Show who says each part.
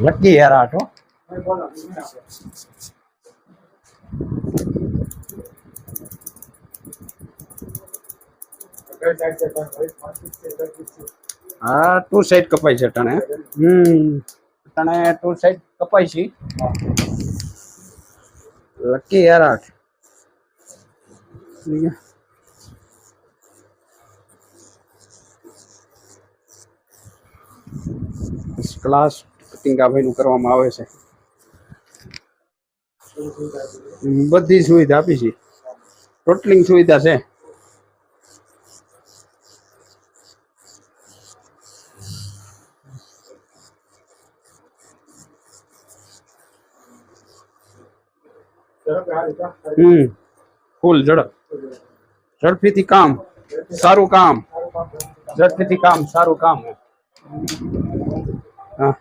Speaker 1: Lucky હેરા હો હા two side કપાય છે તને. હમ તને ટુ સાઈડ કપાય છે. લકી આઠ ક્લાસ કટિંગ આ ભાઈનું કરવામાં આવે છે. બધી સુવિધા આપી છે. ટોટલિંગ સુવિધા છે. હમ. ફૂલ ઝડપ. ઝડપીથી કામ. સારું કામ. ઝડપીથી કામ, સારું કામ. હા.